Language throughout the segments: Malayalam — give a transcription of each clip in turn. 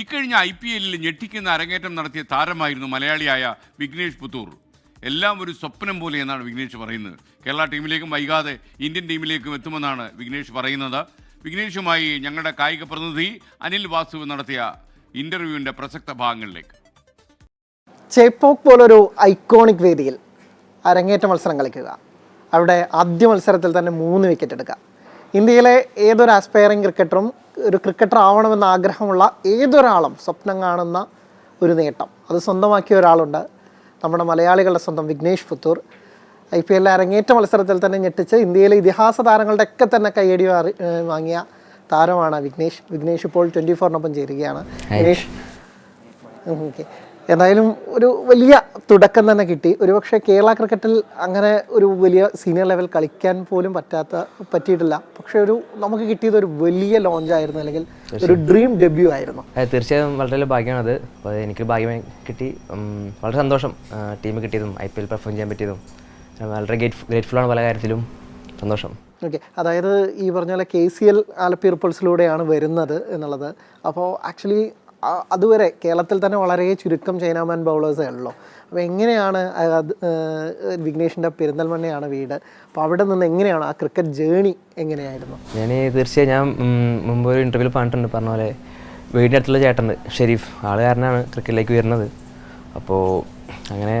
ഇക്കഴിഞ്ഞ ഐ പി എല്ലിൽ ഞെട്ടിക്കുന്ന അരങ്ങേറ്റം നടത്തിയ താരമായിരുന്നു മലയാളിയായ വിഘ്നേഷ് പുത്തൂർ. എല്ലാം ഒരു സ്വപ്നം പോലെ എന്നാണ് വിഘ്നേഷ് പറയുന്നത്. കേരള ടീമിലേക്കും വൈകാതെ ഇന്ത്യൻ ടീമിലേക്കും എത്തുമെന്നാണ് വിഘ്നേഷ് പറയുന്നത്. വിഘ്നേഷുമായി ഞങ്ങളുടെ കായിക പ്രതിനിധി അനിൽ വാസു നടത്തിയ ഇന്റർവ്യൂവിന്റെ പ്രസക്ത ഭാഗങ്ങളിലേക്ക്. ചേപ്പോക്ക് പോലൊരു ഐക്കോണിക് വേദിയിൽ അരങ്ങേറ്റ മത്സരം കളിക്കുക. അവിടെ ആദ്യ മത്സരത്തിൽ തന്നെ മൂന്ന് വിക്കറ്റ് എടുക്കുക. ഇന്ത്യയിലെ ഏതൊരു ആസ്പയറിംഗ് ക്രിക്കറ്ററും ഒരു ക്രിക്കറ്റർ ആവണമെന്ന ആഗ്രഹമുള്ള ഏതൊരാളും സ്വപ്നം കാണുന്ന ഒരു നേട്ടം. അത് സ്വന്തമാക്കിയ ഒരാളുണ്ട്. നമ്മുടെ മലയാളികളുടെ സ്വന്തം വിഘ്നേഷ് പുത്തൂർ. ഐ പി എല്ലിലെ അരങ്ങേറ്റ മത്സരത്തിൽ തന്നെ ഞെട്ടിച്ച് ഇന്ത്യയിലെ ഇതിഹാസ താരങ്ങളുടെ ഒക്കെ തന്നെ കയ്യടി വാറി- വാങ്ങിയ താരമാണ് വിഘ്നേഷ്. വിഘ്നേഷ് ഇപ്പോൾ ട്വന്റി ഫോറിനൊപ്പം ചേരുകയാണ്. വിഘ്നേഷ് ഓക്കെ. എന്തായാലും ഒരു വലിയ തുടക്കം തന്നെ കിട്ടി. ഒരുപക്ഷെ കേരള ക്രിക്കറ്റിൽ അങ്ങനെ ഒരു വലിയ സീനിയർ ലെവൽ കളിക്കാൻ പോലും പറ്റാത്ത പറ്റിയിട്ടില്ല. പക്ഷെ ഒരു നമുക്ക് കിട്ടിയത് ഒരു വലിയ ലോഞ്ച് ആയിരുന്നു അല്ലെങ്കിൽ ഒരു ഡ്രീം ഡെബ്യൂ ആയിരുന്നു. തീർച്ചയായും വളരെ വലിയ അത് എനിക്ക് ഭാഗ്യമായി കിട്ടി. വളരെ സന്തോഷം ടീം കിട്ടിയതും ഐ പി എൽ പെർഫോം ചെയ്യാൻ പറ്റിയതും. വളരെ ഗ്രേറ്റ്ഫുൾ ആണ് പല കാര്യത്തിലും. സന്തോഷം. ഓക്കെ അതായത് ഈ പറഞ്ഞ പോലെ കെ സി എൽ ആലപ്പി റിപ്പിൾസിലൂടെയാണ് വരുന്നത് എന്നുള്ളത്. അപ്പോൾ ആക്ച്വലി അതുവരെ കേരളത്തിൽ തന്നെ വളരെ ചുരുക്കം ചൈനാമാൻ ബൗളേഴ്സേ ഉള്ളൂ. അപ്പോൾ എങ്ങനെയാണ് അത് വിഘ്നേഷിന്റെ പെരിന്തൽമണ്ണയാണ് വീട്? അപ്പോൾ അവിടെ നിന്ന് എങ്ങനെയാണ് ആ ക്രിക്കറ്റ് ജേണി എങ്ങനെയായിരുന്നു? ഞാൻ തീർച്ചയായും ഞാൻ മുമ്പ് ഒരു ഇന്റർവ്യൂവിൽ പറഞ്ഞിട്ടുണ്ട് പറഞ്ഞ പോലെ വീടിന്റെ അടുത്തുള്ള ചേട്ടൻ ഷെരീഫ്. ആൾ കാരനാണ് ക്രിക്കറ്റിലേക്ക് വരുന്നത്. അപ്പോൾ അങ്ങനെ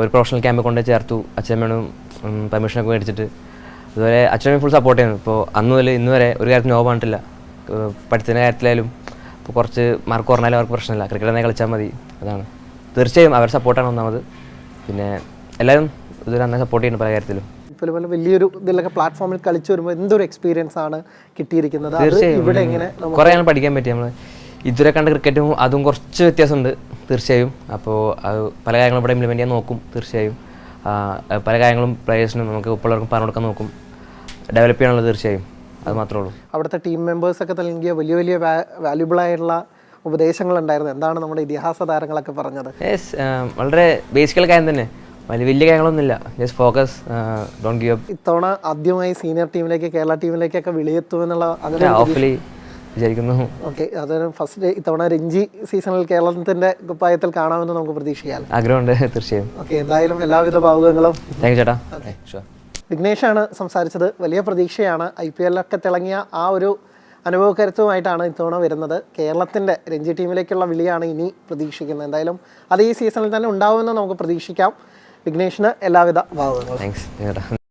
ഒരു പ്രൊഫഷണൽ ക്യാമ്പിൽ കൊണ്ട് ചേർത്തു. അച്ഛനമ്മേനും പെർമിഷനൊക്കെ മേടിച്ചിട്ട്. അതുപോലെ അച്ഛനമ്മ ഫുൾ സപ്പോർട്ട് ചെയ്യുന്നു ഇപ്പോൾ അന്ന് മുതൽ ഇന്ന് വരെ ഒരു കാര്യത്തിന് നോ പറഞ്ഞിട്ടില്ല പഠിത്തത്തിന്റെ കാര്യത്തിലായാലും ഇപ്പോൾ കുറച്ച് മാർക്ക് കുറഞ്ഞാലും അവർക്ക് പ്രശ്നമില്ല. ക്രിക്കറ്റ് തന്നെ കളിച്ചാൽ മതി. അതാണ്. തീർച്ചയായും അവരുടെ സപ്പോർട്ടാണ് ഒന്നാമത്. പിന്നെ എല്ലാവരും ഇതിൽ നന്നായി സപ്പോർട്ട് ചെയ്യുന്നു പല കാര്യത്തിലും. ഇപ്പോൾ പോലെ വലിയൊരു ഇതിലൊക്കെ പ്ലാറ്റ്ഫോമിൽ കളിച്ചു വരുമ്പോൾ എന്തൊരു എക്സ്പീരിയൻസ് ആണ് കിട്ടിയിരിക്കുന്നത്? ഇവിടെ എങ്ങനെ കുറേ ആണ് പഠിക്കാൻ പറ്റിയ നമ്മൾ ഇതുവരെ കണ്ട ക്രിക്കറ്റും അതും കുറച്ച് വ്യത്യാസമുണ്ട്. തീർച്ചയായും. അപ്പോൾ അത് പല കാര്യങ്ങളും ഇവിടെ ഇംപ്ലിമെന്റ് ചെയ്യാൻ നോക്കും. തീർച്ചയായും. പല കാര്യങ്ങളും പ്ലേയേഴ്സിനും നമുക്ക് ഇപ്പോൾ ഉള്ളവർക്കും പറഞ്ഞു കൊടുക്കാൻ നോക്കും. ഡെവലപ്പ് ചെയ്യാനുള്ളത് തീർച്ചയായും. അത് മാത്രമേ ഉള്ളൂ. അവിടുത്തെ ടീം മെമ്പേഴ്സൊക്കെ നൽകിയ വലിയ വലിയ വാല്യുബിൾ ആയിട്ടുള്ള ഉപദേശങ്ങൾ ഉണ്ടായിരുന്നു എന്താണ് നമ്മുടെ ഇതിഹാസ താരങ്ങളൊക്കെ പറഞ്ഞത്? യെസ് വളരെ ബേസിക്കൽ കാര്യം തന്നെ. വലിയ വലിയ കാര്യങ്ങളൊന്നുമില്ല. Just focus don't give up ഇത്തവണ ആദ്യമായി സീനിയർ ടീമിലേക്ക് കേരള ടീമിലേക്കൊക്കെ വിളിയെത്തുമെന്നുള്ള അങ്ങനെ ഓഫ്ലി വിചാരിക്കുന്നു. ഓക്കെ അതൊരു ഫസ്റ്റ് ഇത്തവണ രഞ്ജി സീസണിൽ കേരളത്തിന്റെ കുപ്പായത്തിൽ കാണാമെന്ന് നമുക്ക് പ്രതീക്ഷിക്കാം. ആഗ്രഹമുണ്ട് തീർച്ചയായും. ഓക്കെ എന്തായാലും എല്ലാവിധ ഭാവുകങ്ങളും. താങ്ക് യു ചേട്ടാ. ഓക്കെ ഷുവർ വിഘ്നേഷാണ് സംസാരിച്ചത്. വലിയ പ്രതീക്ഷയാണ്. ഐ പി എല്ലൊക്കെ തിളങ്ങിയ ആ ഒരു അനുഭവക്കരുത്തുമായിട്ടാണ് ഇത്തവണ വരുന്നത്. കേരളത്തിന്റെ രഞ്ജി ടീമിലേക്കുള്ള വിളിയാണ് ഇനി പ്രതീക്ഷിക്കുന്നത്. എന്തായാലും അത് ഈ സീസണിൽ തന്നെ ഉണ്ടാവുമെന്ന് നമുക്ക് പ്രതീക്ഷിക്കാം. വിഘ്നേഷിന് എല്ലാവിധ ഭാഗങ്ങളും